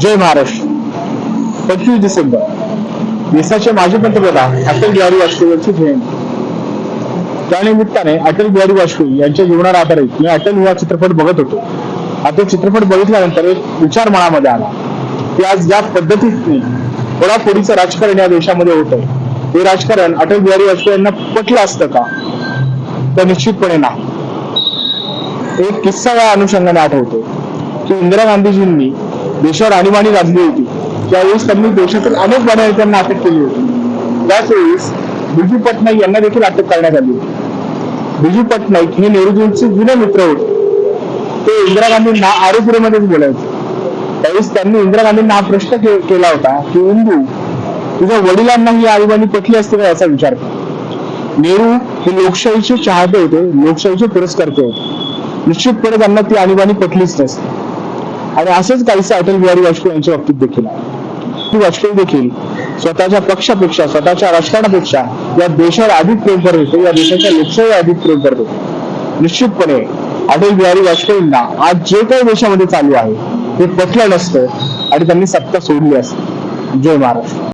जय महाराष्ट्र. पंचवीस डिसेंबर. देशाचे माजी पंतप्रधान अटल बिहारी वाजपेयी यांची जयंती. त्यानिमित्ताने अटल बिहारी वाजपेयी यांच्या जीवनावर आधारित मी अटल विवाह चित्रपट बघत होतो. आता चित्रपट बघितल्यानंतर एक विचार मनामध्ये आला. की आज ज्या पद्धतीने फोडाफोडीचं राजकारण या देशामध्ये होत आहे राजकारण अटल बिहारी वाजपेयी यांना पटलं असतं का? तर निश्चितपणे नाही. एक किस्सा या अनुषंगाने आठवतो की इंदिरा गांधीजींनी देशावर आणीबाणी गाजली होती. त्यावेळेस त्यांनी देशातील अनेक बड्या नेत्यांना अटक केली होती. त्याचवेळेस बिजू पटनाईक यांना देखील अटक करण्यात आली होती. बिजू पटनाईक हे नेहरूजींचे जुने मित्र होते. ते इंदिरा गांधींना आरोग्यमध्येच बोलायचे त्यावेळेस त्यांनी इंदिरा गांधींना हा प्रश्न केला होता की इंदू तुझ्या वडिलांना ही आणीबाणी पटली असते का? याचा विचार कर. नेहरू हे लोकशाहीचे चाहते होते लोकशाहीचे पुरस्कर्ते होते. निश्चितपणे त्यांना ती आणीबाणी पटलीच नसते. आणि असंच काहीसं अटल बिहारी वाजपेयी यांच्या बाबतीत देखील की वाजपेयी देखील स्वतःच्या पक्षापेक्षा स्वतःच्या राजकारणापेक्षा या देशावर अधिक प्रेम करत होते या देशाच्या लोकशाही अधिक प्रेम करत होते. निश्चितपणे अटल बिहारी वाजपेयींना आज जे काही देशामध्ये चालू आहे ते पटलं नसतं आणि त्यांनी सत्ता सोडली असते. जय महाराष्ट्र.